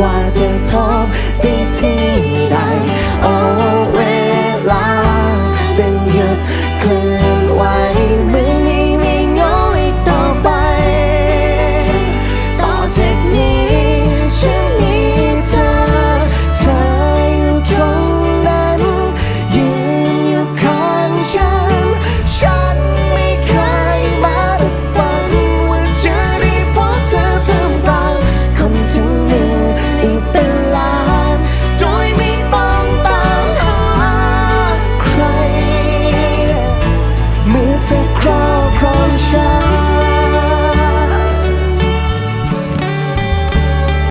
กว่าจะพบได้ที่ Sao